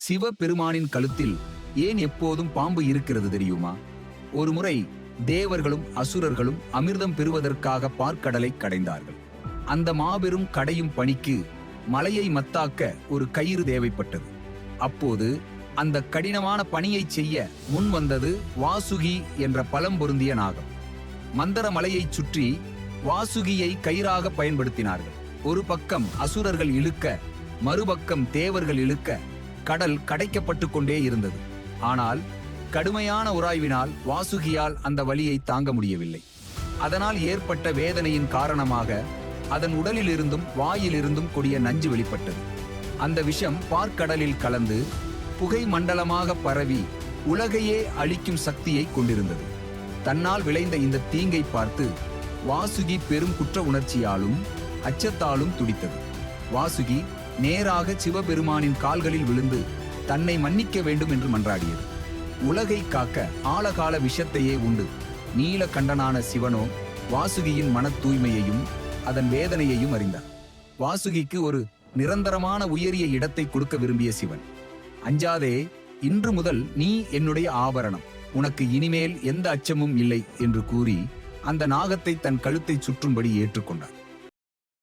சிவபெருமானின் கழுத்தில் ஏன் எப்போதும் பாம்பு இருக்கிறது தெரியுமா? ஒருமுறை தேவர்களும் அசுரர்களும் அமிர்தம் பெறுவதற்காக பார்க்கடலை கடைந்தார்கள். அந்த மாபெரும் கடையும் பணிக்கு மலையை மத்தாக்க ஒரு கயிறு தேவைப்பட்டது. அப்போது அந்த கடினமான பணியைச் செய்ய முன் வந்தது வாசுகி என்ற பலம் பொருந்திய நாகம். மந்தர மலையை சுற்றி வாசுகியை கயிறாக பயன்படுத்தினார்கள். ஒரு பக்கம் அசுரர்கள் இழுக்க மறுபக்கம் தேவர்கள் இழுக்க கடல் கடைக்கப்பட்டு கொண்டே இருந்தது. ஆனால் கடுமையான உராய்வினால் வாசுகியால் அந்த வலியை தாங்க முடியவில்லை. அதனால் ஏற்பட்ட வேதனையின் காரணமாக அதன் உடலிலிருந்தும் வாயிலிருந்தும் கொடிய நஞ்சு வெளிப்பட்டது. அந்த விஷம் பார்க்கடலில் கலந்து புகை மண்டலமாக பரவி உலகையே அழிக்கும் சக்தியை கொண்டிருந்தது. தன்னால் விளைந்த இந்த தீங்கை பார்த்து வாசுகி பெரும் குற்ற உணர்ச்சியாலும் அச்சத்தாலும் துடித்தது. வாசுகி நேராக சிவபெருமானின் கால்களில் விழுந்து தன்னை மன்னிக்க வேண்டும் என்று மன்றாடியது. உலகை காக்க ஆழகால விஷத்தையே உண்டு. நீலகண்டனான சிவனோ வாசுகியின் மனத் தூய்மையையும் அதன் வேதனையையும் அறிந்தார். வாசுகிக்கு ஒரு நிரந்தரமான உயரிய இடத்தை கொடுக்க விரும்பிய சிவன். அஞ்சாதே இன்று முதல் நீ என்னுடைய ஆபரணம். உனக்கு இனிமேல் எந்த அச்சமும் இல்லை என்று கூறி அந்த நாகத்தை தன் கழுத்தை சுற்றும்படி ஏற்றுக்கொண்டார்.